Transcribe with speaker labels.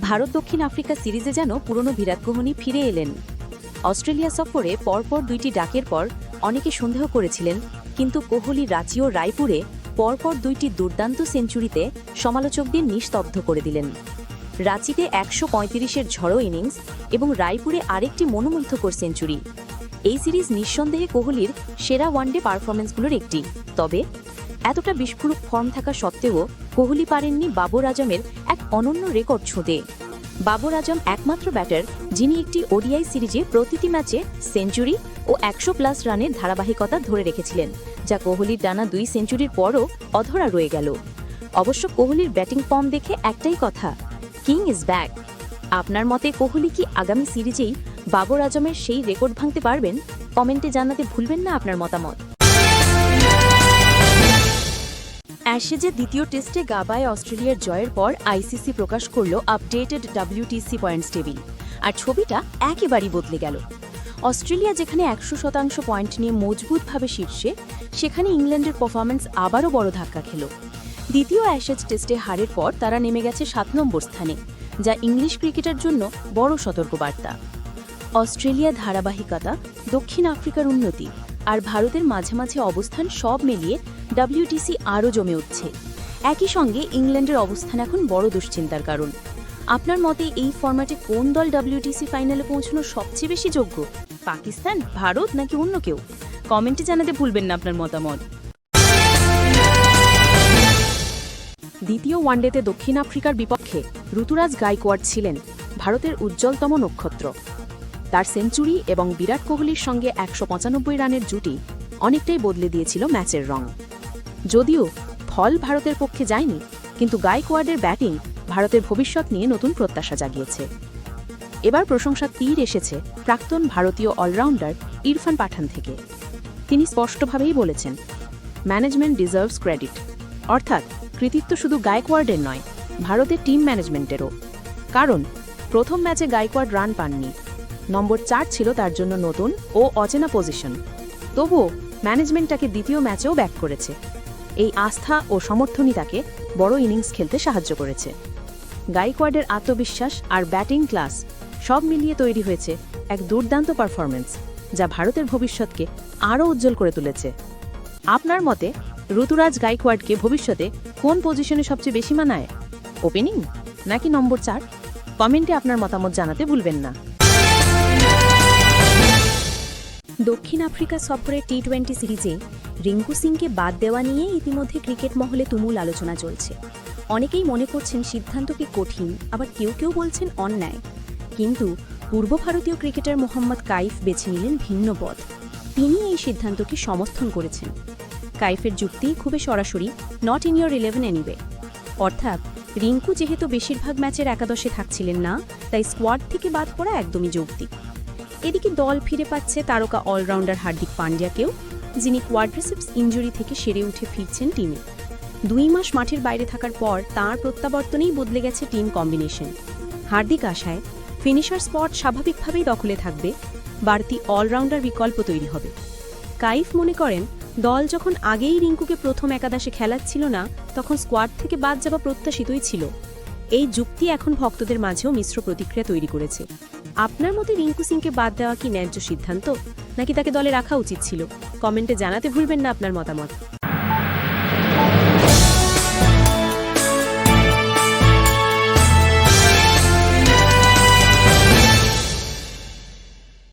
Speaker 1: ভারত দক্ষিণ আফ্রিকা সিরিজে যেন পুরনো বিরাট কোহলি ফিরে এলেন। অস্ট্রেলিয়া সফরে পরপর দুইটি ডাকের পর অনেকে সন্দেহ করেছিলেন, কিন্তু কোহলি রাঁচি ও রায়পুরে পরপর দুইটি দুর্দান্ত সেঞ্চুরিতে সমালোচকদের নিস্তব্ধ করে দিলেন। রাঁচিতে একশো পঁয়ত্রিশের ঝড়ো ইনিংস এবং রায়পুরে আরেকটি মনোমুগ্ধকর সেঞ্চুরি। এই সিরিজ নিঃসন্দেহে কোহলির সেরা ওয়ানডে পারফরমেন্সগুলোর একটি। তবে এতটা বিস্ফোরক ফর্ম থাকা সত্ত্বেও কোহলি পারেননি বাবর আজমের এক অনন্য রেকর্ড ছুঁতে। বাবর আজম একমাত্র ব্যাটার যিনি একটি ওডিআই সিরিজে প্রতিটি ম্যাচে সেঞ্চুরি ও একশো প্লাস রানের ধারাবাহিকতা ধরে রেখেছিলেন, যা কোহলির টানা দুই সেঞ্চুরির পরও অধরা রয়ে গেল। অবশ্য কোহলির ব্যাটিং ফর্ম দেখে একটাই কথা কিং ইজ ব্যাক আপনার মতে কোহলি কি আগামী সিরিজেই বাবর আজমের সেই রেকর্ড ভাঙতে পারবেন? কমেন্টে জানাতে ভুলবেন না আপনার মতামত। অ্যাশেজে দ্বিতীয় টেস্টে গাবায় অস্ট্রেলিয়ার জয়ের পর আইসিসি প্রকাশ করল আপডেটেড ডাব্লিউটিসি পয়েন্টস টেবিল। আর ছবিটা একেবারেই বদলে গেল। অস্ট্রেলিয়া যেখানে একশো শতাংশ পয়েন্ট নিয়ে মজবুতভাবে শীর্ষে, সেখানে ইংল্যান্ডের পারফরম্যান্স আবারও বড় ধাক্কা খেল। দ্বিতীয় অ্যাশেজ টেস্টে হারের পর তারা নেমে গেছে সাত নম্বর স্থানে, যা ইংলিশ ক্রিকেটের জন্য বড় সতর্কবার্তা। অস্ট্রেলিয়া ধারাবাহিকতা দক্ষিণ আফ্রিকার উন্নতি আর ভারতের মাঝে মাঝে অবস্থান সব মিলিয়ে ডাব্লিউটিসি আরও জমে উঠছে। একই সঙ্গে ইংল্যান্ডের অবস্থান এখন বড় দুশ্চিন্তার কারণ। আপনার মতে এই ফরম্যাটে কোন দল ডাব্লিউটিসি ফাইনালে পৌঁছানোর সবচেয়ে বেশি যোগ্য? পাকিস্তান, ভারত নাকি অন্য কেউ? কমেন্টে জানাতে ভুলবেন না আপনার মতামত। দ্বিতীয় ওয়ানডেতে দক্ষিণ আফ্রিকার বিপক্ষে ঋতুরাজ গাইকোয়াড় ছিলেন ভারতের উজ্জ্বলতম নক্ষত্র। তার সেঞ্চুরি এবং বিরাট কোহলির সঙ্গে একশো পঁচানব্বই রানের জুটি অনেকটাই বদলে দিয়েছিল ম্যাচের রং। যদিও ফল ভারতের পক্ষে যায়নি, কিন্তু গাইকোয়াডের ব্যাটিং ভারতের ভবিষ্যৎ নিয়ে নতুন প্রত্যাশা জাগিয়েছে। এবার প্রশংসা তীর এসেছে প্রাক্তন ভারতীয় অলরাউন্ডার ইরফান পাঠান থেকে। তিনি স্পষ্টভাবেই বলেছেন ম্যানেজমেন্ট ডিজার্ভস ক্রেডিট অর্থাৎ কৃতিত্ব শুধু গায়কোয়ার্ডের নয়, ভারতের টিম ম্যানেজমেন্টেরও কারণ, প্রথম ম্যাচে গায়কোয়ার্ড রান পাননি। নম্বর চার ছিল তার জন্য নতুন ও অচেনা পজিশন। তবুও ম্যানেজমেন্ট তাকে দ্বিতীয় ম্যাচেও ব্যাক করেছে। এই আস্থা ও সমর্থনই তাকে বড় ইনিংস খেলতে সাহায্য করেছে। গাইকোয়ার্ডের আত্মবিশ্বাস আর ব্যাটিং ক্লাস সব মিলিয়ে তৈরি হয়েছে এক দুর্দান্ত পারফরমেন্স যা ভারতের ভবিষ্যৎকে আরও উজ্জ্বল করে তুলেছে। আপনার মতে ঋতুরাজ গাইকোয়ার্ডকে ভবিষ্যতে কোন পজিশনে সবচেয়ে বেশি মানায়? ওপেনিং নাকি নম্বর চার? কমেন্টে আপনার মতামত জানাতে ভুলবেন না। দক্ষিণ আফ্রিকা সফরের টি টোয়েন্টি সিরিজে রিঙ্কু সিংকে বাদ দেওয়া নিয়ে ইতিমধ্যে ক্রিকেট মহলে তুমুল আলোচনা চলছে। অনেকেই মনে করছেন সিদ্ধান্তটি কঠিন, আবার কেউ কেউ বলছেন অন্যায়। কিন্তু পূর্ব ভারতীয় ক্রিকেটার মোহাম্মদ কাইফ বেছে নিলেন ভিন্ন পথ। তিনি এই সিদ্ধান্তকে সমর্থন করেছেন। কাইফের যুক্তি খুবই সরাসরি not in your eleven anyway অর্থাৎ, রিঙ্কু যেহেতু বেশিরভাগ ম্যাচের একাদশে থাকছিলেন না, তাই স্কোয়াড থেকে বাদ পড়া একদমই যৌক্তিক। এদিকে দল ফিরে পাচ্ছে তারকা অলরাউন্ডার হার্দিক পান্ডিয়াকেও, যিনি কোয়াড্রিসেপস ইঞ্জুরি থেকে সেরে উঠে ফিরছেন টিমে। দুই মাস মাঠের বাইরে থাকার পর তাঁর প্রত্যাবর্তনেই বদলে গেছে টিম কম্বিনেশন। হার্দিক আশায় ফিনিশার স্পট স্বাভাবিকভাবেই দখলে থাকবে, বাড়তি অলরাউন্ডার বিকল্প তৈরি হবে। কাইফ মনে করেন, দল যখন আগেই রিঙ্কুকে প্রথম একাদশে খেলাচ্ছিল না, তখন স্কোয়াড থেকে বাদ যাওয়া প্রত্যাশিতই ছিল। এই যুক্তি এখন ভক্তদের মাঝেও মিশ্র প্রতিক্রিয়া তৈরি করেছে। আপনার মতে রিঙ্কু সিংকে বাদ দেওয়া কি ন্যায্য সিদ্ধান্ত? নাকি তাকে দলে রাখা উচিত ছিল? কমেন্টে জানাতে ভুলবেন না আপনার মতামত।